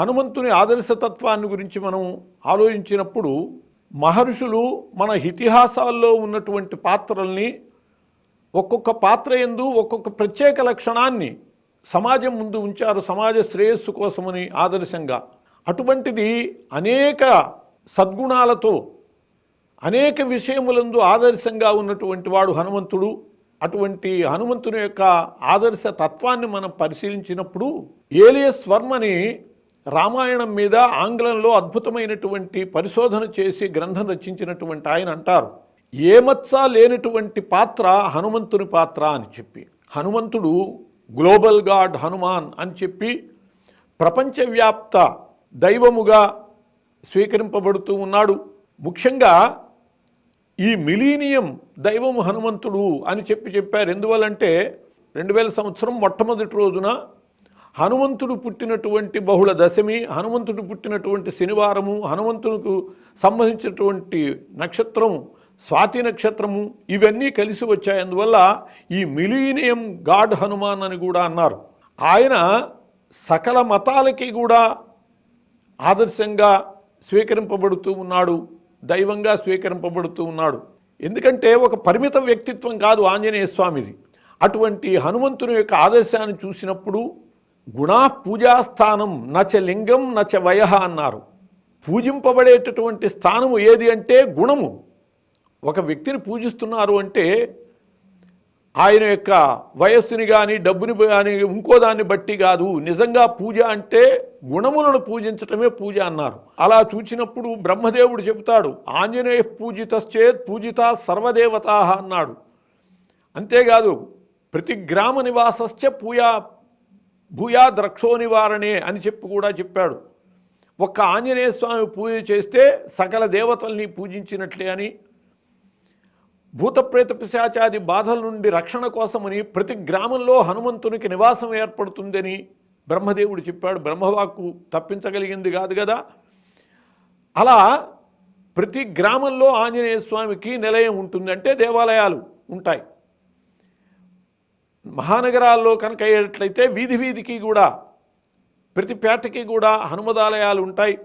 హనుమంతుని ఆదర్శతత్వాన్ని గురించి మనం ఆలోచించినప్పుడు మహర్షులు మన ఇతిహాసాల్లో ఉన్నటువంటి పాత్రల్ని ఒక్కొక్క పాత్ర ఎందు ఒక్కొక్క ప్రత్యేక లక్షణాన్ని సమాజం ముందు ఉంచారు సమాజ శ్రేయస్సు కోసమని ఆదర్శంగా. అటువంటిది అనేక సద్గుణాలతో అనేక విషయములందు ఆదర్శంగా ఉన్నటువంటి వాడు హనుమంతుడు. అటువంటి హనుమంతుని యొక్క ఆదర్శ తత్వాన్ని మనం పరిశీలించినప్పుడు ఏలియస్ వర్మని రామాయణం మీద ఆంగ్లంలో అద్భుతమైనటువంటి పరిశోధన చేసి గ్రంథం రచించినటువంటి ఆయన అంటారు ఏమత్స లేనటువంటి పాత్ర హనుమంతుని పాత్ర అని చెప్పి. హనుమంతుడు గ్లోబల్ గాడ్ హనుమాన్ అని చెప్పి ప్రపంచవ్యాప్త దైవముగా స్వీకరింపబడుతూ ఉన్నాడు. ముఖ్యంగా ఈ మిలీనియం దైవం హనుమంతుడు అని చెప్పి చెప్పారు. ఎందువల్లంటే రెండు వేల సంవత్సరం మొట్టమొదటి రోజున హనుమంతుడు పుట్టినటువంటి బహుళ దశమి హనుమంతుడు పుట్టినటువంటి శనివారము హనుమంతునికి సంబంధించినటువంటి నక్షత్రం స్వాతి నక్షత్రము ఇవన్నీ కలిసి వచ్చాయి అందువల్ల ఈ మిలీనియం గాడ్ హనుమాన్ అని కూడా అన్నారు. ఆయన సకల మతాలకి కూడా ఆదర్శంగా స్వీకరింపబడుతూ ఉన్నాడు దైవంగా స్వీకరింపబడుతూ ఉన్నాడు. ఎందుకంటే ఒక పరిమిత వ్యక్తిత్వం కాదు ఆంజనేయ స్వామిది. అటువంటి హనుమంతుని యొక్క ఆదర్శాన్ని చూసినప్పుడు గుణా పూజాస్థానం నచ లింగం నచ వయ అన్నారు. పూజింపబడేటటువంటి స్థానము ఏది అంటే గుణము. ఒక వ్యక్తిని పూజిస్తున్నారు అంటే ఆయన యొక్క వయస్సుని కానీ డబ్బుని కానీ ఇంకో దాన్ని బట్టి కాదు. నిజంగా పూజ అంటే గుణములను పూజించటమే పూజ అన్నారు. అలా చూచినప్పుడు బ్రహ్మదేవుడు చెబుతాడు ఆంజనేయ పూజితశ్చేత్ పూజిత సర్వదేవతా అన్నాడు. అంతేకాదు ప్రతి గ్రామ నివాసశ్చ పూజా భూయా ద్రక్షో నివారణే అని చెప్పి కూడా చెప్పాడు. ఒక్క ఆంజనేయ స్వామి పూజ చేస్తే సకల దేవతల్ని పూజించినట్లే అని. భూతప్రేత పిశాచాది బాధల నుండి రక్షణ కోసమని ప్రతి గ్రామంలో హనుమంతునికి నివాసం ఏర్పడుతుందని బ్రహ్మదేవుడు చెప్పాడు. బ్రహ్మవాక్కు తప్పించగలిగింది కాదు కదా. అలా ప్రతి గ్రామంలో ఆంజనేయ స్వామికి నిలయం ఉంటుందంటే దేవాలయాలు ఉంటాయి. మహానగరాల్లో కనుక అయ్యేటట్లయితే వీధి వీధికి కూడా ప్రతి పేటకి కూడా హనుమదాలయాలు ఉంటాయి.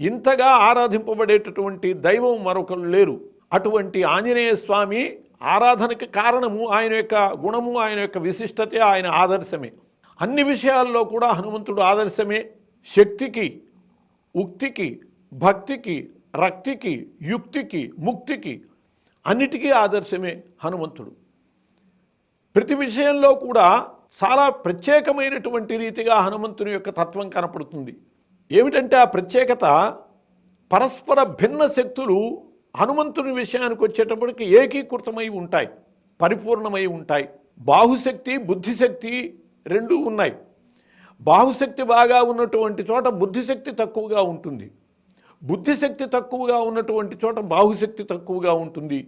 ఇంతగా ఆరాధింపబడేటటువంటి దైవం మరొకరు లేరు. అటువంటి ఆంజనేయ స్వామి ఆరాధనకి కారణము ఆయన యొక్క గుణము ఆయన యొక్క విశిష్టత ఆయన ఆదర్శమే. అన్ని విషయాల్లో కూడా హనుమంతుడు ఆదర్శమే. శక్తికి ఉక్తికి భక్తికి రక్తికి యుక్తికి ముక్తికి అన్నిటికీ ఆదర్శమే హనుమంతుడు. ప్రతి విషయంలో కూడా చాలా ప్రత్యేకమైనటువంటి రీతిగా హనుమంతుని యొక్క తత్వం కనపడుతుంది. ఏమిటంటే ఆ ప్రత్యేకత పరస్పర భిన్న శక్తులు హనుమంతుని విషయానికి వచ్చేటప్పటికి ఏకీకృతమై ఉంటాయి పరిపూర్ణమై ఉంటాయి. బాహుశక్తి బుద్ధిశక్తి రెండూ ఉన్నాయి. బాహుశక్తి బాగా ఉన్నటువంటి చోట బుద్ధిశక్తి తక్కువగా ఉంటుంది. బుద్ధిశక్తి తక్కువగా ఉన్నటువంటి చోట బాహుశక్తి తక్కువగా ఉంటుంది.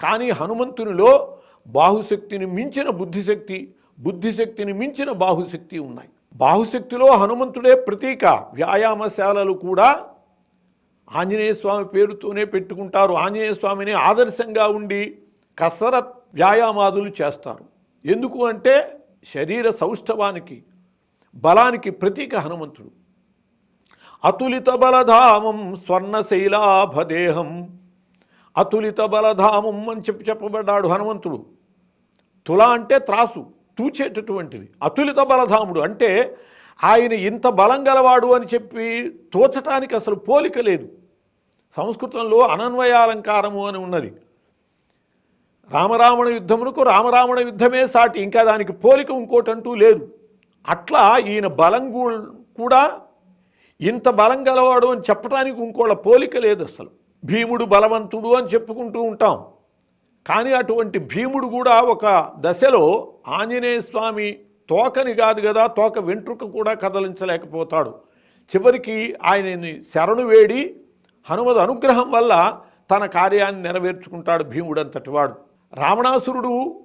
కానీ హనుమంతునిలో బాహుశక్తిని మించిన బుద్ధిశక్తి బుద్ధిశక్తిని మించిన బాహుశక్తి ఉన్నాయి. బాహుశక్తిలో హనుమంతుడే ప్రతీక. వ్యాయామశాలలు కూడా ఆంజనేయ స్వామి పేరుతోనే పెట్టుకుంటారు. ఆంజనేయ స్వామిని ఆదర్శంగా ఉండి కసరత్ వ్యాయామాదులు చేస్తారు. ఎందుకు అంటే శరీర సౌష్ఠవానికి బలానికి ప్రతీక హనుమంతుడు. అతులిత బలధామం స్వర్ణశైలాభదేహం అతులిత బలధామం అని చెప్పి చెప్పబడ్డాడు హనుమంతుడు. తుల అంటే త్రాసు తూచేటటువంటిది. అతులిత బలధాముడు అంటే ఆయన ఇంత బలం గలవాడు అని చెప్పి తోచటానికి అసలు పోలిక లేదు. సంస్కృతంలో అనన్వయాలంకారము అని ఉన్నది. రామరావణ యుద్ధమునకు రామరావణ యుద్ధమే సాటి ఇంకా దానికి పోలిక ఇంకోటంటూ లేదు. అట్లా ఈయన బలం కూడా ఇంత బలం గలవాడు అని చెప్పడానికి ఇంకోళ్ళ పోలిక లేదు అసలు. భీముడు బలవంతుడు అని చెప్పుకుంటూ ఉంటాం. కానీ అటువంటి భీముడు కూడా ఒక దశలో ఆంజనేయ స్వామి తోకని కాదు కదా తోక వెంట్రుక కూడా కదలించలేకపోతాడు. చివరికి ఆయనని శరణు వేడి హనుమద అనుగ్రహం వల్ల తన కార్యాన్ని నెరవేర్చుకుంటాడు భీముడంతటి వాడు. రావణాసురుడు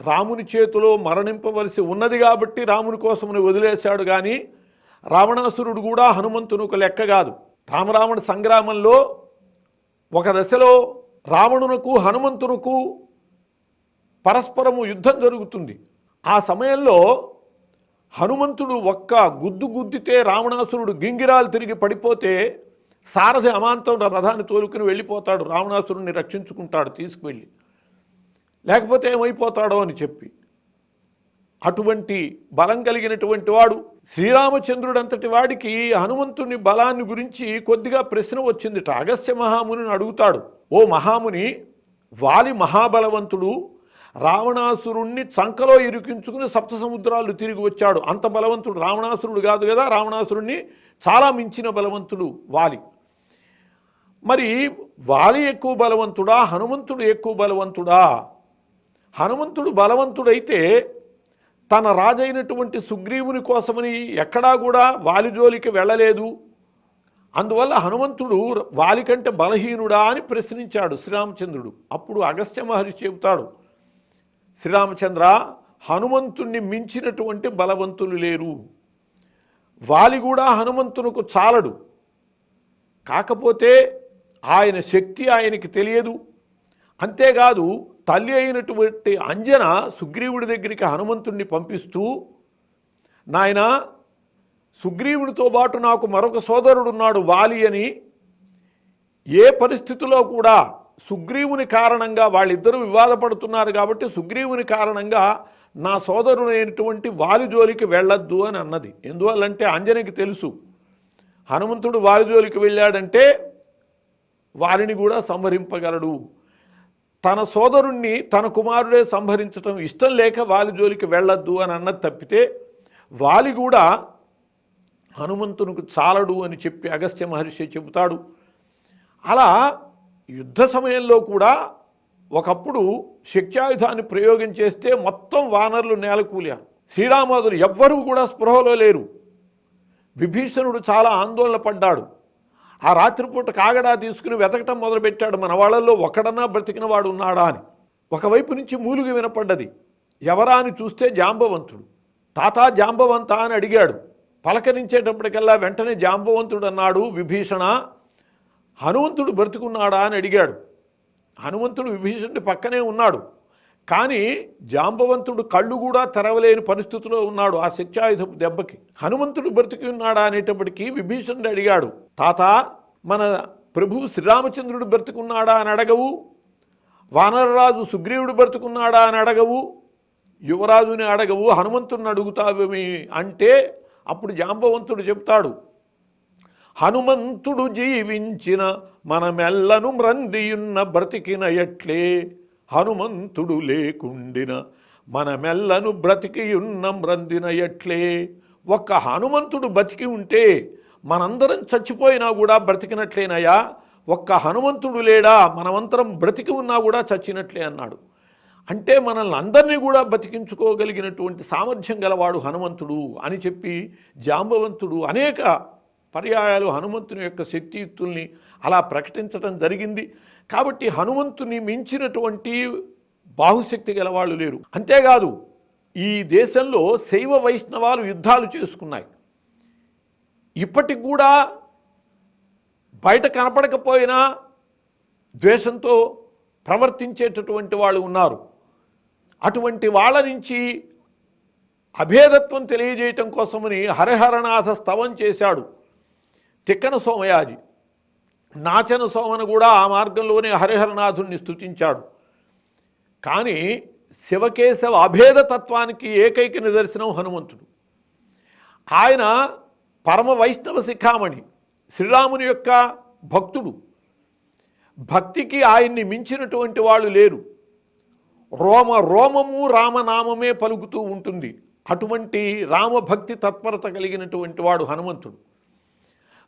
రాముని చేతిలో మరణింపవలసి ఉన్నది కాబట్టి రాముని కోసమని వదిలేశాడు కానీ రావణాసురుడు కూడా హనుమంతును ఒక లెక్క కాదు. రామరావణ సంగ్రామంలో ఒక దశలో రావణునకు హనుమంతునకు పరస్పరము యుద్ధం జరుగుతుంది. ఆ సమయంలో హనుమంతుడు ఒక్క గుద్దు గుద్దితే రావణాసురుడు గింగిరాలు తిరిగి పడిపోతే సారథి అమాంతం రథాన్ని తోలుకుని వెళ్ళిపోతాడు. రావణాసురుడిని రక్షించుకుంటాడు తీసుకువెళ్ళి. లేకపోతే ఏమైపోతాడో అని చెప్పి. అటువంటి బలం కలిగినటువంటి వాడు శ్రీరామచంద్రుడంతటి వాడికి హనుమంతుని బలాన్ని గురించి కొద్దిగా ప్రశ్న వచ్చిందిట. అగస్త్య మహామునిని అడుగుతాడు. ఓ మహాముని వాలి మహాబలవంతుడు రావణాసురుణ్ణి చంకలో ఇరికించుకుని సప్త సముద్రాలు తిరిగి వచ్చాడు. అంత బలవంతుడు రావణాసురుడు కాదు కదా? రావణాసురుణ్ణి చాలా మించిన బలవంతుడు వాలి. మరి వాలి ఎక్కువ బలవంతుడా? హనుమంతుడు ఎక్కువ బలవంతుడా? హనుమంతుడు బలవంతుడైతే తన రాజైనటువంటి సుగ్రీవుని కోసమని ఎక్కడా కూడా వాలి జోలికి వెళ్ళలేదు. అందువల్ల హనుమంతుడు వాలికంటే బలహీనుడా అని ప్రశ్నించాడు శ్రీరామచంద్రుడు. అప్పుడు అగస్త్య మహర్షి చెబుతాడు శ్రీరామచంద్ర హనుమంతుణ్ణి మించినటువంటి బలవంతులు లేరు. వాలి కూడా హనుమంతునకు చాలడు. కాకపోతే ఆయన శక్తి ఆయనకి తెలియదు. అంతేకాదు తల్లి అయినటువంటి అంజన సుగ్రీవుడి దగ్గరికి హనుమంతుణ్ణి పంపిస్తూ నాయన సుగ్రీవుడితో పాటు నాకు మరొక సోదరుడున్నాడు వాలి అని ఏ పరిస్థితిలో కూడా సుగ్రీవుని కారణంగా వాళ్ళిద్దరూ వివాదపడుతున్నారు కాబట్టి సుగ్రీవుని కారణంగా నా సోదరుడైనటువంటి వాలి జోలికి వెళ్ళొద్దు అని అన్నది. ఎందువల్లంటే అంజనికి తెలుసు. హనుమంతుడు వాలి జోలికి వెళ్ళాడంటే వారిని కూడా సంహరింపగలడు. తన సోదరుణ్ణి తన కుమారుడే సంహరించటం ఇష్టం లేక వాలి జోలికి వెళ్ళొద్దు అని అన్నది తప్పితే వాలి కూడా హనుమంతునికి చాలడు అని చెప్పి అగస్త్య మహర్షి చెబుతాడు. అలా యుద్ధ సమయంలో కూడా ఒకప్పుడు శక్త్యాయుధాన్ని ప్రయోగం చేస్తే మొత్తం వానరులు నేలకూలారు శ్రీరామాదులు ఎవ్వరూ కూడా స్పృహలో లేరు. విభీషణుడు చాలా ఆందోళన పడ్డాడు. ఆ రాత్రిపూట కాగడా తీసుకుని వెతకటం మొదలుపెట్టాడు. మన వాళ్ళల్లో ఒకడన్నా బ్రతికిన వాడు ఉన్నాడా అని. ఒకవైపు నుంచి మూలుగు వినపడ్డది. ఎవరా అని చూస్తే జాంబవంతుడు. తాతా జాంబవంత అని అడిగాడు. పలకరించేటప్పటికల్లా వెంటనే జాంబవంతుడు అన్నాడు విభీషణ. హనుమంతుడు బ్రతుకున్నాడా అని అడిగాడు. హనుమంతుడు విభీషణుడి పక్కనే ఉన్నాడు. కానీ జాంబవంతుడు కళ్ళు కూడా తెరవలేని పరిస్థితిలో ఉన్నాడు ఆ శిక్షాయుధ దెబ్బకి. హనుమంతుడు బ్రతికి ఉన్నాడా అనేటప్పటికీ విభీషణుడు అడిగాడు. తాత మన ప్రభు శ్రీరామచంద్రుడు బ్రతుకున్నాడా అని అడగవు. వానరరాజు సుగ్రీవుడు బ్రతుకున్నాడా అని అడగవు. యువరాజుని అడగవు. హనుమంతుడిని అడుగుతావేమి అంటే అప్పుడు జాంబవంతుడు చెప్తాడు హనుమంతుడు జీవించిన మనమెల్లను మ్రందియున్న బ్రతికిన ఎట్లే? హనుమంతుడు లేకుండిన మనమెల్లను బ్రతికియున్న మ్రందిన ఎట్లే? ఒక్క హనుమంతుడు బతికి ఉంటే మనందరం చచ్చిపోయినా కూడా బ్రతికినట్లేనయా ఒక్క హనుమంతుడు లేడా? మనమంతరం బ్రతికి ఉన్నా కూడా చచ్చినట్లే అన్నాడు. అంటే మనల్ని అందరినీ కూడా బతికించుకోగలిగినటువంటి సామర్థ్యం గలవాడు హనుమంతుడు అని చెప్పి జాంబవంతుడు అనేక పర్యాయాలు హనుమంతుని యొక్క శక్తియుక్తుల్ని అలా ప్రకటించడం జరిగింది. కాబట్టి హనుమంతుని మించినటువంటి బాహుశక్తి గలవాళ్ళు లేరు. అంతేకాదు ఈ దేశంలో శైవ వైష్ణవాలు యుద్ధాలు చేసుకున్నాయి. ఇప్పటికి కూడా బయట కనపడకపోయినా ద్వేషంతో ప్రవర్తించేటటువంటి వాళ్ళు ఉన్నారు. అటువంటి వాళ్ళ నుంచి అభేదత్వం తెలియజేయటం కోసమని హరిహరనాథ స్తవం చేశాడు. తిక్కన సోమయాజి. నాచన సోమను కూడా ఆ మార్గంలోనే హరిహరనాథుణ్ణి స్థుతించాడు కానీ శివకేశవ అభేదతత్వానికి ఏకైక నిదర్శనం హనుమంతుడు. ఆయన పరమ వైష్ణవ శిఖామణి శ్రీరాముని యొక్క భక్తుడు. భక్తికి ఆయన్ని మించినటువంటి వాళ్ళు లేరు. రోమ రోమము రామనామమే పలుకుతూ ఉంటుంది. అటువంటి రామభక్తి తత్పరత కలిగినటువంటి వాడు హనుమంతుడు.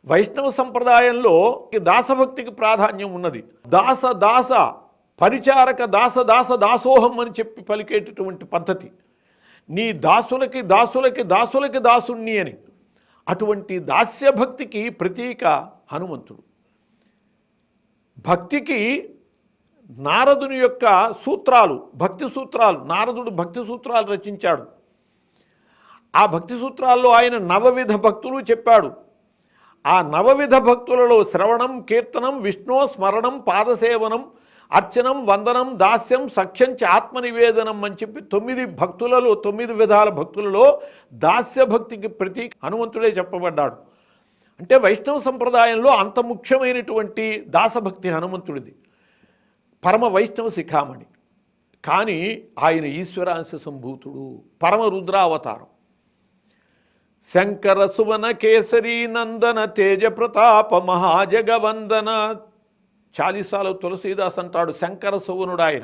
వైష్ణవ సంప్రదాయంలో దాసభక్తికి ప్రాధాన్యం ఉన్నది. దాస దాస పరిచారక దాస దాస దాసోహం అని చెప్పి పలికేటటువంటి పద్ధతి. నీ దాసులకి దాసులకి దాసులకి దాసుణ్ణి అని. అటువంటి దాస్యభక్తికి ప్రతీక హనుమంతుడు. భక్తికి నారదుని యొక్క సూత్రాలు భక్తి సూత్రాలు నారదుడు భక్తి సూత్రాలు రచించాడు. ఆ భక్తి సూత్రాల్లో ఆయన నవవిధ భక్తులు చెప్పాడు. ఆ నవవిధ భక్తులలో శ్రవణం కీర్తనం విష్ణు స్మరణం పాదసేవనం అర్చనం వందనం దాస్యం సఖ్యం చ ఆత్మనివేదనం అని చెప్పి తొమ్మిది భక్తులలో తొమ్మిది విధాల భక్తులలో దాస్య భక్తికి ప్రతి హనుమంతుడే చెప్పబడ్డాడు. అంటే వైష్ణవ సంప్రదాయంలో అంత ముఖ్యమైనటువంటి దాసభక్తి హనుమంతుడిది. పరమ వైష్ణవ శిఖామణి. కానీ ఆయన ఈశ్వరాంశ సంభూతుడు పరమ రుద్రావతారం. శంకర సువన కేసరి నందన తేజ ప్రతాప మహాజగవందన. చాలీసాలో తులసీదాస్ అంటాడు శంకర సువనుడు ఆయన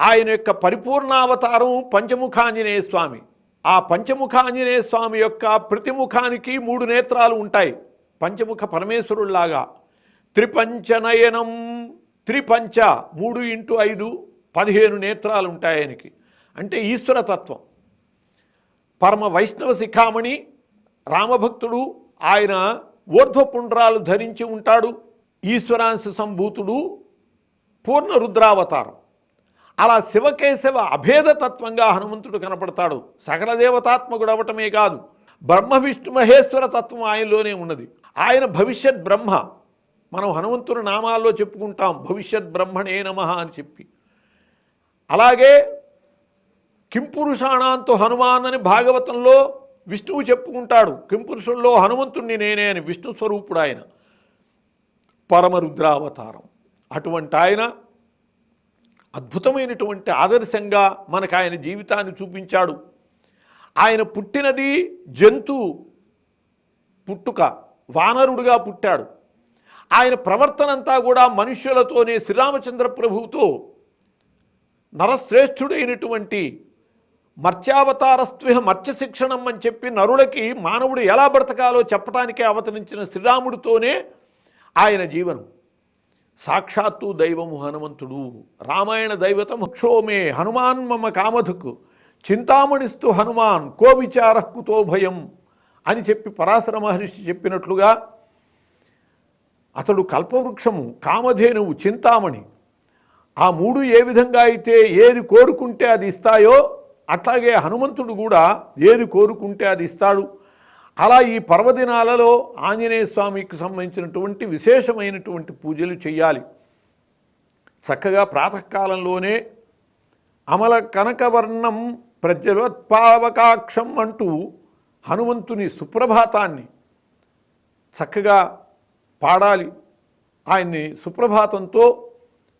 ఆయన యొక్క పరిపూర్ణావతారం పంచముఖాంజనేయ స్వామి. ఆ పంచముఖాంజనేయ స్వామి యొక్క ప్రతిముఖానికి మూడు నేత్రాలు ఉంటాయి. పంచముఖ పరమేశ్వరుడిలాగా త్రిపంచనయనం త్రిపంచ మూడు ఇంటూ ఐదు పదిహేను నేత్రాలు ఉంటాయి ఆయనకి. అంటే ఈశ్వరతత్వం పరమ వైష్ణవ శిఖామణి రామభక్తుడు ఆయన ఊర్ధ్వపుండ్రాలు ధరించి ఉంటాడు. ఈశ్వరాంశ సంభూతుడు పూర్ణ రుద్రావతారం. అలా శివకేశవ అభేదతత్వంగా హనుమంతుడు కనపడతాడు. సకల దేవతాత్మకుడు అవటమే కాదు. బ్రహ్మ విష్ణు మహేశ్వర తత్వం ఆయనలోనే ఉన్నది. ఆయన భవిష్యత్ బ్రహ్మ. మనం హనుమంతుని నామాల్లో చెప్పుకుంటాం భవిష్యత్ బ్రహ్మణే నమ అని చెప్పి. అలాగే కింపురుషాణాంతో హనుమాన్ అని భాగవతంలో విష్ణువు చెప్పుకుంటాడు. కింపురుషుల్లో హనుమంతుణ్ణి నేనే అని విష్ణు స్వరూపుడు ఆయన పరమరుద్రావతారం. అటువంటి ఆయన అద్భుతమైనటువంటి ఆదర్శంగా మనకు ఆయన జీవితాన్ని చూపించాడు. ఆయన పుట్టినది జంతు పుట్టుక వానరుడుగా పుట్టాడు. ఆయన ప్రవర్తనంతా కూడా మనుష్యులతోనే శ్రీరామచంద్ర ప్రభువుతో నరశ్రేష్ఠుడైనటువంటి మర్త్యావతారస్త్విహ మర్త్య శిక్షణం అని చెప్పి నరులకి మానవుడు ఎలా బ్రతకాలో చెప్పడానికే అవతరించిన శ్రీరాముడితోనే ఆయన జీవనం. సాక్షాత్తు దైవము హనుమంతుడు రామాయణ దైవతం క్షోమే హనుమాన్ మమ కామధుకు చింతామణిస్తు హనుమాన్ కో విచారకుతో భయం అని చెప్పి పరాశర మహర్షి చెప్పినట్లుగా అతడు కల్పవృక్షము కామధేనువు చింతామణి. ఆ మూడు ఏ విధంగా అయితే ఏది కోరుకుంటే అది ఇస్తాయో అట్లాగే హనుమంతుడు కూడా ఏది కోరుకుంటే అది ఇస్తాడు. అలా ఈ పర్వదినాలలో ఆంజనేయ స్వామికి సంబంధించినటువంటి విశేషమైనటువంటి పూజలు చేయాలి చక్కగా ప్రాతకాలంలోనే అమల కనకవర్ణం ప్రజ్వత్పావకాక్షం అంటూ హనుమంతుని సుప్రభాతాన్ని చక్కగా పాడాలి. ఆయన్ని సుప్రభాతంతో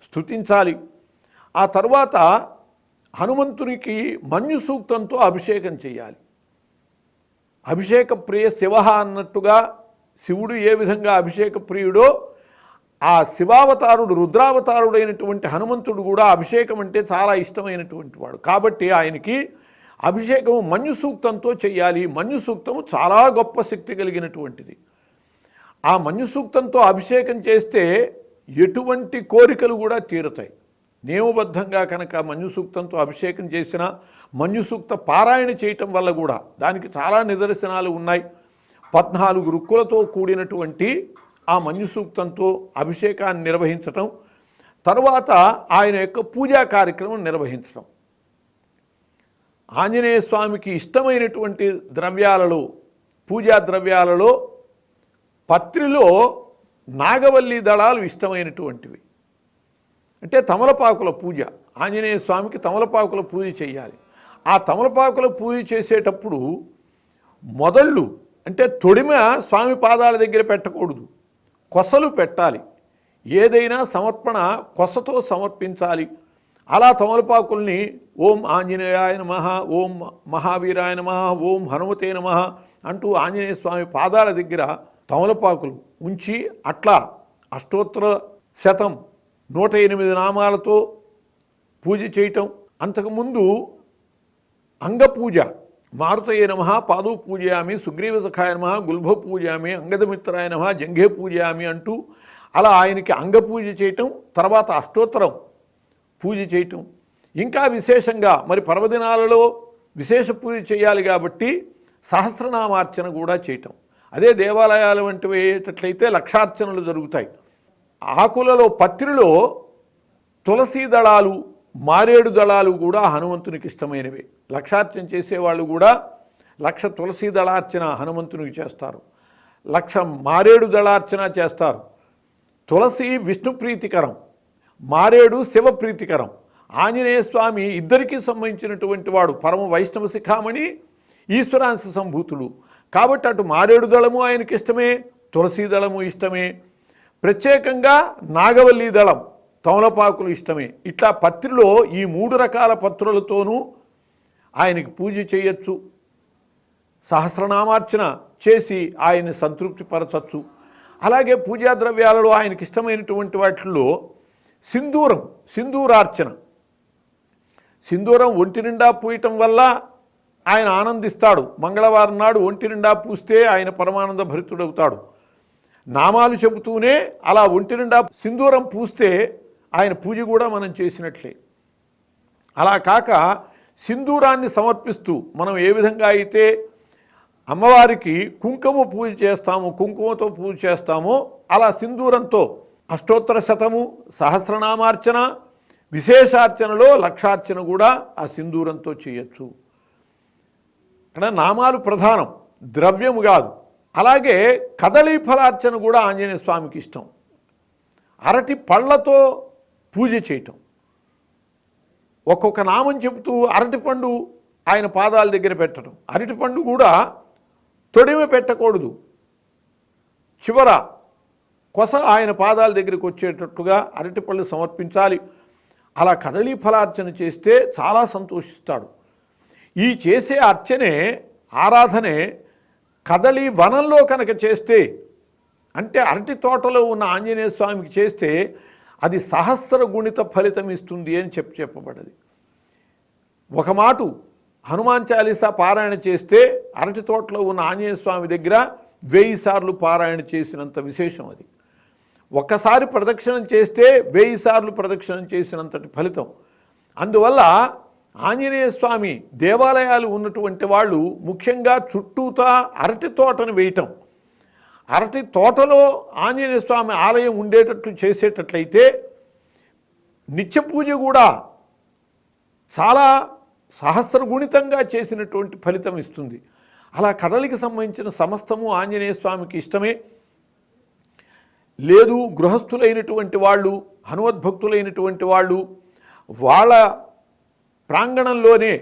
స్తుతించాలి. ఆ తర్వాత హనుమంతునికి మన్యు సూక్తంతో అభిషేకం చేయాలి. అభిషేక ప్రియ శివ అన్నట్టుగా శివుడు ఏ విధంగా అభిషేక ప్రియుడో ఆ శివావతారుడు రుద్రావతారుడైనటువంటి హనుమంతుడు కూడా అభిషేకం అంటే చాలా ఇష్టమైనటువంటి వాడు. కాబట్టి ఆయనకి అభిషేకము మన్యు సూక్తంతో చేయాలి. మన్యు సూక్తము చాలా గొప్ప శక్తి కలిగినటువంటిది. ఆ మన్యు సూక్తంతో అభిషేకం చేస్తే ఎటువంటి కోరికలు కూడా తీరుతాయి. నియమబద్ధంగా కనుక మన్యు సూక్తంతో అభిషేకం చేసిన మన్యు సూక్త పారాయణ చేయటం వల్ల కూడా దానికి చాలా నిదర్శనాలు ఉన్నాయి. పద్నాలుగు రుక్కులతో కూడినటువంటి ఆ మన్యు సూక్తంతో అభిషేకాన్ని నిర్వహించటం తర్వాత ఆయన యొక్క పూజా కార్యక్రమం నిర్వహించడం ఆంజనేయ స్వామికి ఇష్టమైనటువంటి ద్రవ్యాలలో పూజా ద్రవ్యాలలో పత్రిలో నాగవల్లి దళాలు ఇష్టమైనటువంటివి. అంటే తమలపాకుల పూజ. ఆంజనేయ స్వామికి తమలపాకుల పూజ చేయాలి. ఆ తమలపాకుల పూజ చేసేటప్పుడు మొదళ్ళు అంటే తొడిమ స్వామి పాదాల దగ్గర పెట్టకూడదు. కొసలు పెట్టాలి. ఏదైనా సమర్పణ కొసతో సమర్పించాలి. అలా తమలపాకుల్ని ఓం ఆంజనేయాయ నమ ఓం మహావీరాయ నమ ఓం హనుమతే నమ అంటూ ఆంజనేయ స్వామి పాదాల దగ్గర తమలపాకులు ఉంచి అట్లా అష్టోత్తర శతం నూట ఎనిమిది నామాలతో పూజ చేయటం. అంతకుముందు అంగపూజ మారుతయ నమ పాదు పూజయామి సుగ్రీవ సఖాయ నమ గుల్భ పూజయామి అంగదమిత్రాయ నమ జంఘే పూజయామి అంటూ అలా ఆయనకి అంగపూజ చేయటం తర్వాత అష్టోత్తరం పూజ చేయటం. ఇంకా విశేషంగా మరి పర్వదినాలలో విశేష పూజ చేయాలి కాబట్టి సహస్రనామార్చన కూడా చేయటం. అదే దేవాలయాలు వంటివి అయ్యేటట్లయితే లక్షార్చనలు జరుగుతాయి. ఆకులలో పత్రిలో తులసీ దళాలు మారేడు దళాలు కూడా హనుమంతునికి ఇష్టమైనవి. లక్షార్చన చేసేవాళ్ళు కూడా లక్ష తులసీ దళార్చన హనుమంతునికి చేస్తారు. లక్ష మారేడు దళార్చన చేస్తారు. తులసి విష్ణు ప్రీతికరం మారేడు శివప్రీతికరం ఆంజనేయ స్వామి ఇద్దరికీ సంబంధించినటువంటి వాడు పరమ వైష్ణవ శిఖామణి ఈశ్వరాంశ సంభూతుడు కాబట్టి అటు మారేడు దళము ఆయనకి ఇష్టమే తులసీ దళము ఇష్టమే. ప్రత్యేకంగా నాగవల్లి దళం తమలపాకులు ఇష్టమే. ఇట్లా పత్రిలో ఈ మూడు రకాల పత్రులతోనూ ఆయనకి పూజ చేయొచ్చు. సహస్రనామార్చన చేసి ఆయన్ని సంతృప్తిపరచచ్చు అలాగే పూజా ద్రవ్యాలలో ఆయనకి ఇష్టమైనటువంటి వాటిల్లో సింధూరం సింధూరార్చన. సింధూరం ఒంటి నిండా పూయటం వల్ల ఆయన ఆనందిస్తాడు. మంగళవారం నాడు ఒంటి నిండా పూస్తే ఆయన పరమానంద భరితుడవుతాడు. నామాలు చెబుతూనే అలా ఒంటి నిండా సింధూరం పూస్తే ఆయన పూజ కూడా మనం చేసినట్లే. అలా కాక సింధూరాన్ని సమర్పిస్తూ మనం ఏ విధంగా అయితే అమ్మవారికి కుంకుమ పూజ చేస్తాము కుంకుమతో పూజ చేస్తామో అలా సింధూరంతో అష్టోత్తర శతము సహస్రనామార్చన విశేషార్చనలో లక్షార్చన కూడా ఆ సింధూరంతో చేయొచ్చు. అంటే నామాలు ప్రధానం ద్రవ్యము కాదు. అలాగే కదలీ ఫలార్చన కూడా ఆంజనేయ స్వామికి ఇష్టం. అరటి పళ్ళతో పూజ చేయటం. ఒక్కొక్క నామం చెబుతూ అరటిపండు ఆయన పాదాల దగ్గర పెట్టడం. అరటిపండు కూడా తొడిమ పెట్టకూడదు. చివర కొస ఆయన పాదాల దగ్గరికి వచ్చేటట్టుగా అరటిపళ్ళు సమర్పించాలి. అలా కదలీ ఫలార్చన చేస్తే చాలా సంతోషిస్తాడు. ఈ చేసే అర్చనే ఆరాధనే కదలి వనంలో కనుక చేస్తే అంటే అరటి తోటలో ఉన్న ఆంజనేయ స్వామికి చేస్తే అది సహస్ర గుణిత ఫలితం ఇస్తుంది అని చెప్పి చెప్పబడ్డది ఒక మాటు హనుమాన్ చాలీసా పారాయణ చేస్తే అరటి తోటలో ఉన్న ఆంజనేయ స్వామి దగ్గర వెయ్యి సార్లు పారాయణ చేసినంత విశేషం అది. ఒక్కసారి ప్రదక్షిణం చేస్తే వెయ్యి సార్లు ప్రదక్షిణం చేసినంతటి ఫలితం. అందువల్ల ఆంజనేయ స్వామి దేవాలయాలు ఉన్నటువంటి వాళ్ళు ముఖ్యంగా చుట్టూతా అరటి తోటను వేయటం. అరటి తోటలో ఆంజనేయ స్వామి ఆలయం ఉండేటట్లు చేసేటట్లయితే నిత్య పూజ కూడా చాలా సహస్రగుణితంగా చేసినటువంటి ఫలితం ఇస్తుంది. అలా కథలకి సంబంధించిన సమస్తము ఆంజనేయ స్వామికి ఇష్టమే. లేదు గృహస్థులైనటువంటి వాళ్ళు హనుమద్భక్తులైనటువంటి వాళ్ళు వాళ్ళ ప్రాంగణంలోనే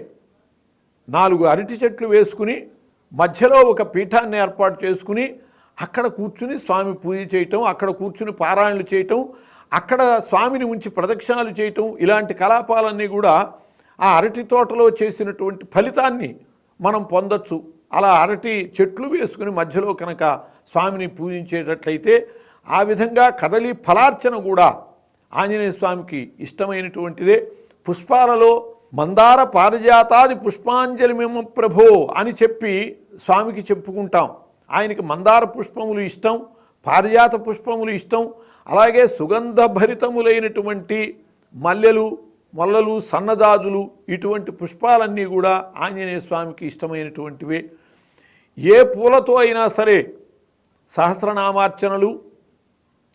నాలుగు అరటి చెట్లు వేసుకుని మధ్యలో ఒక పీఠాన్ని ఏర్పాటు చేసుకుని అక్కడ కూర్చుని స్వామి పూజ చేయటం అక్కడ కూర్చుని పారాయణలు చేయటం అక్కడ స్వామిని ఉంచి ప్రదక్షిణాలు చేయటం ఇలాంటి కలాపాలన్నీ కూడా ఆ అరటి తోటలో చేసినటువంటి ఫలితాన్ని మనం పొందొచ్చు. అలా అరటి చెట్లు వేసుకుని మధ్యలో కనుక స్వామిని పూజించేటట్లయితే ఆ విధంగా కదలి ఫలార్చన కూడా ఆంజనేయ స్వామికి ఇష్టమైనటువంటిదే. పుష్పాలలో మందార పారిజాతాది పుష్పాంజలి మేము ప్రభో అని చెప్పి స్వామికి చెప్పుకుంటాం. ఆయనకి మందార పుష్పములు ఇష్టం పారిజాత పుష్పములు ఇష్టం అలాగే సుగంధభరితములైనటువంటి మల్లెలు మొల్లలు సన్నజాజులు ఇటువంటి పుష్పాలన్నీ కూడా ఆంజనేయ స్వామికి ఇష్టమైనటువంటివే. ఏ పూలతో అయినా సరే సహస్రనామార్చనలు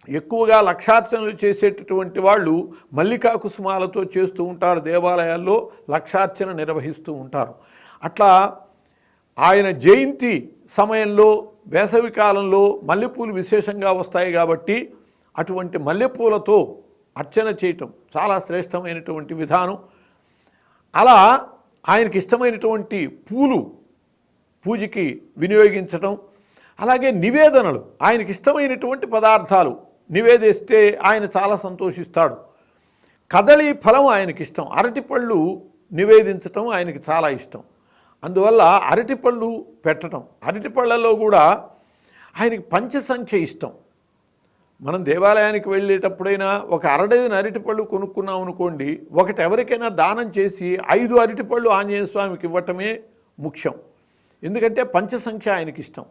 ఎక్కువగా లక్షార్చనలు చేసేటటువంటి వాళ్ళు మల్లికా కుసుమాలతో చేస్తూ ఉంటారు దేవాలయాల్లో లక్షార్చన నిర్వహిస్తూ ఉంటారు. అట్లా ఆయన జయంతి సమయంలో వేసవి కాలంలో మల్లెపూలు విశేషంగా వస్తాయి కాబట్టి అటువంటి మల్లెపూలతో అర్చన చేయటం చాలా శ్రేష్టమైనటువంటి విధానం. అలా ఆయనకి ఇష్టమైనటువంటి పూలు పూజకి వినియోగించటం అలాగే నివేదనలు ఆయనకి ఇష్టమైనటువంటి పదార్థాలు నివేదిస్తే ఆయన చాలా సంతోషిస్తాడు. కదలి ఫలం ఆయనకి ఇష్టం అరటిపళ్ళు నివేదించటం ఆయనకి చాలా ఇష్టం. అందువల్ల అరటిపళ్ళు పెట్టడం అరటిపళ్ళలో కూడా ఆయనకి పంచసంఖ్య ఇష్టం. మనం దేవాలయానికి వెళ్ళేటప్పుడైనా ఒక అరడైన అరటిపళ్ళు కొనుక్కున్నాం అనుకోండి ఒకటి ఎవరికైనా దానం చేసి ఐదు అరటిపళ్ళు ఆంజనేయ స్వామికి ఇవ్వటమే ముఖ్యం. ఎందుకంటే పంచసంఖ్య ఆయనకి ఇష్టం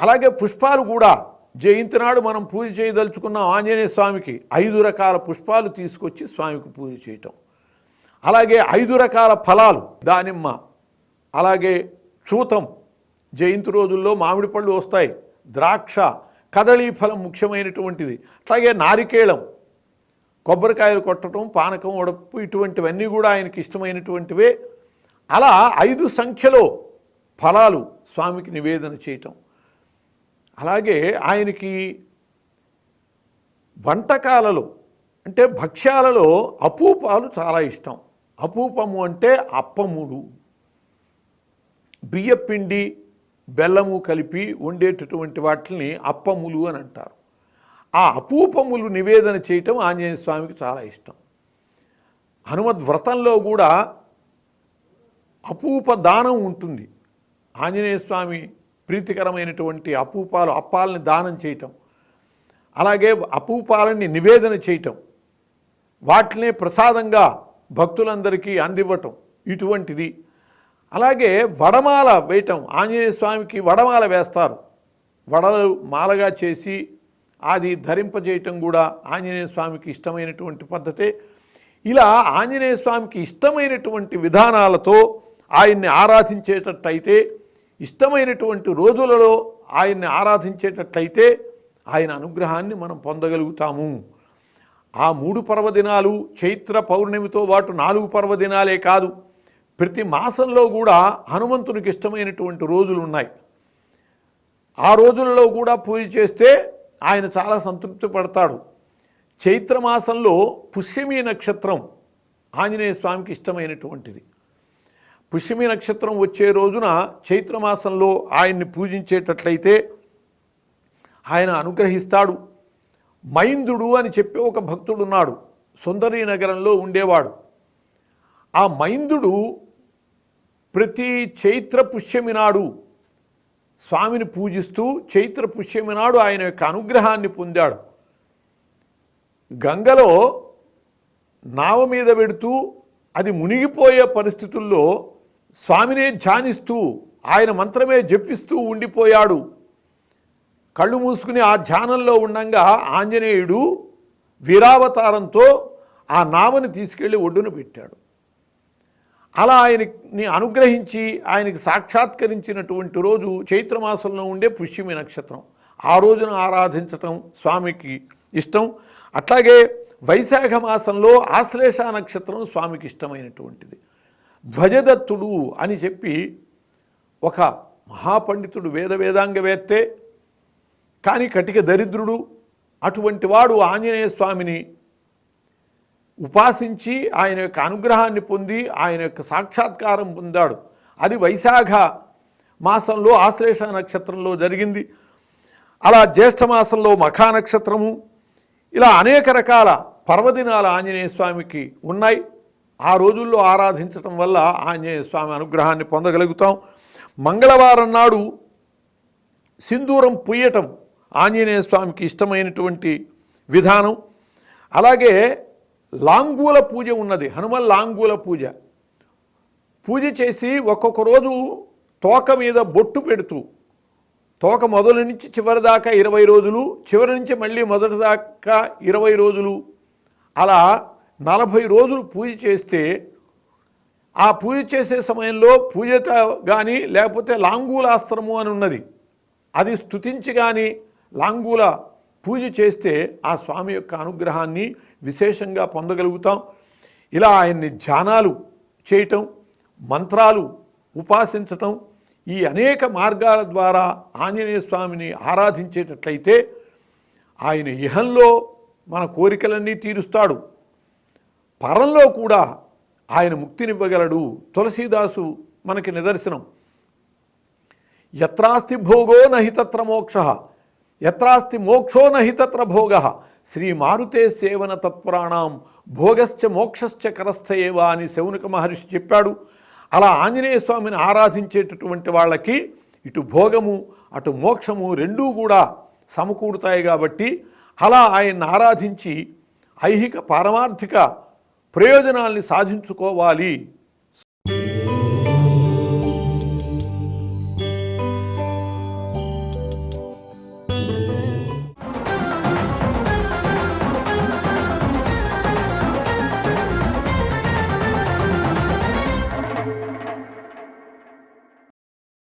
అలాగే పుష్పాలు కూడా జయంతి నాడు మనం పూజ చేయదలుచుకున్న ఆంజనేయ స్వామికి ఐదు రకాల పుష్పాలు తీసుకొచ్చి స్వామికి పూజ చేయటం. అలాగే ఐదు రకాల ఫలాలు దానిమ్మ అలాగే చూతం. జయంతి రోజుల్లో మామిడి పళ్ళు వస్తాయి. ద్రాక్ష కదళీ ఫలం ముఖ్యమైనటువంటిది. అలాగే నారికేళం. కొబ్బరికాయలు కొట్టడం పానకం ఉడపు ఇటువంటివన్నీ కూడా ఆయనకి ఇష్టమైనటువంటివే. అలా ఐదు సంఖ్యలో ఫలాలు స్వామికి నివేదన చేయటం. అలాగే ఆయనకి వంటకాలలో అంటే భక్ష్యాలలో అపూపాలు చాలా ఇష్టం. అపూపము అంటే అప్పములు. బియ్యపిండి బెల్లము కలిపి వండేటటువంటి వాటిని అప్పములు అని అంటారు. ఆ అపూపములు నివేదన చేయటం ఆంజనేయ స్వామికి చాలా ఇష్టం. హనుమద్ వ్రతంలో కూడా అపూప దానం ఉంటుంది. ఆంజనేయ స్వామి ప్రీతికరమైనటువంటి అపూపాలు అప్పాలని దానం చేయటం. అలాగే అపూపాలని నివేదన చేయటం. వాటినే ప్రసాదంగా భక్తులందరికీ అందివ్వటం ఇటువంటిది. అలాగే వడమాల వేయటం. ఆంజనేయ స్వామికి వడమాల వేస్తారు. వడలు మాలగా చేసి అది ధరింపజేయటం కూడా ఆంజనేయ స్వామికి ఇష్టమైనటువంటి పద్ధతే. ఇలా ఆంజనేయ స్వామికి ఇష్టమైనటువంటి విధానాలతో ఆయన్ని ఆరాధించేటట్టయితే ఇష్టమైనటువంటి రోజులలో ఆయన్ని ఆరాధించేటట్లయితే ఆయన అనుగ్రహాన్ని మనం పొందగలుగుతాము. ఆ మూడు పర్వదినాలు చైత్ర పౌర్ణమితో పాటు నాలుగు పర్వదినాలే కాదు. ప్రతి మాసంలో కూడా హనుమంతునికి ఇష్టమైనటువంటి రోజులు ఉన్నాయి ఆ రోజులలో కూడా పూజ చేస్తే ఆయన చాలా సంతృప్తి పడతాడు. చైత్రమాసంలో పుష్యమి నక్షత్రం ఆంజనేయ స్వామికి ఇష్టమైనటువంటిది. పుష్యమి నక్షత్రం వచ్చే రోజున చైత్రమాసంలో ఆయన్ని పూజించేటట్లయితే ఆయన అనుగ్రహిస్తాడు. మైందుడు అని చెప్పి ఒక భక్తుడున్నాడు. సుందరీ నగరంలో ఉండేవాడు. ఆ మైందుడు ప్రతి చైత్ర పుష్యమి నాడు స్వామిని పూజిస్తూ చైత్ర పుష్యమి నాడు ఆయన యొక్క అనుగ్రహాన్ని పొందాడు. గంగలో నావ మీద పెడుతూ అది మునిగిపోయే పరిస్థితుల్లో స్వామినే ధ్యానిస్తూ ఆయన మంత్రమే జపిస్తూ ఉండిపోయాడు. కళ్ళు మూసుకుని ఆ ధ్యానంలో ఉండంగా ఆంజనేయుడు వీరావతారంతో ఆ నావని తీసుకెళ్ళి ఒడ్డున పెట్టాడు. అలా ఆయనని అనుగ్రహించి ఆయనకి సాక్షాత్కరించినటువంటి రోజు చైత్రమాసంలో ఉండే పుష్యమి నక్షత్రం. ఆ రోజున ఆరాధించటం స్వామికి ఇష్టం. అట్లాగే వైశాఖ మాసంలో ఆశ్లేష నక్షత్రం స్వామికి ఇష్టమైనటువంటిది. ధ్వజదత్తుడు అని చెప్పి ఒక మహాపండితుడు వేద వేదాంగవేత్తే కానీ కటిక దరిద్రుడు అటువంటి వాడు ఆంజనేయ స్వామిని ఉపాసించి ఆయన యొక్క అనుగ్రహాన్ని పొంది ఆయన యొక్క సాక్షాత్కారం పొందాడు. అది వైశాఖ మాసంలో ఆశ్లేష నక్షత్రంలో జరిగింది. అలా జ్యేష్ఠ మాసంలో మఖా నక్షత్రము ఇలా అనేక రకాల పర్వదినాల ఆంజనేయ స్వామికి ఉన్నాయి. ఆ రోజుల్లో ఆరాధించటం వల్ల ఆంజనేయ స్వామి అనుగ్రహాన్ని పొందగలుగుతాం. మంగళవారం నాడు సింధూరం పుయ్యటం ఆంజనేయ స్వామికి ఇష్టమైనటువంటి విధానం. అలాగే లాంగూల పూజ ఉన్నది. హనుమన్ లాంగూల పూజ. పూజ చేసి ఒక్కొక్క రోజు తోక మీద బొట్టు పెడుతూ తోక మొదలు నుంచి చివరి దాకా ఇరవై రోజులు చివరి నుంచి మళ్ళీ మొదటి దాకా ఇరవై రోజులు అలా నలభై రోజులు పూజ చేస్తే ఆ పూజ చేసే సమయంలో పూజత కానీ లేకపోతే లాంగూలాస్త్రము అని ఉన్నది. అది స్తుతించి కానీ లాంగూల పూజ చేస్తే ఆ స్వామి యొక్క అనుగ్రహాన్ని విశేషంగా పొందగలుగుతాం. ఇలా ఆయన్ని ధ్యానాలు చేయటం మంత్రాలు ఉపాసించటం ఈ అనేక మార్గాల ద్వారా ఆంజనేయ స్వామిని ఆరాధించేటట్లయితే ఆయన ఇహంలో మన కోరికలన్నీ తీరుస్తాడు. పరంలో కూడా ఆయన ముక్తినివ్వగలడు. తులసీదాసు మనకి నిదర్శనం. యత్రాస్తి భోగో నహితత్ర మోక్ష. ఎత్రాస్తి మోక్షో నహితత్ర భోగ. శ్రీ మారుతే సేవన తత్పురాణం. భోగశ్చ మోక్షశ్చ కరస్థయేవ అని శౌనక మహర్షి చెప్పాడు. అలా ఆంజనేయ స్వామిని ఆరాధించేటటువంటి వాళ్ళకి ఇటు భోగము అటు మోక్షము రెండూ కూడా సమకూరుతాయి కాబట్టి అలా ఆయన్ని ఆరాధించి ఐహిక పారమార్థిక ప్రయోజనాల్ని సాధించుకోవాలి.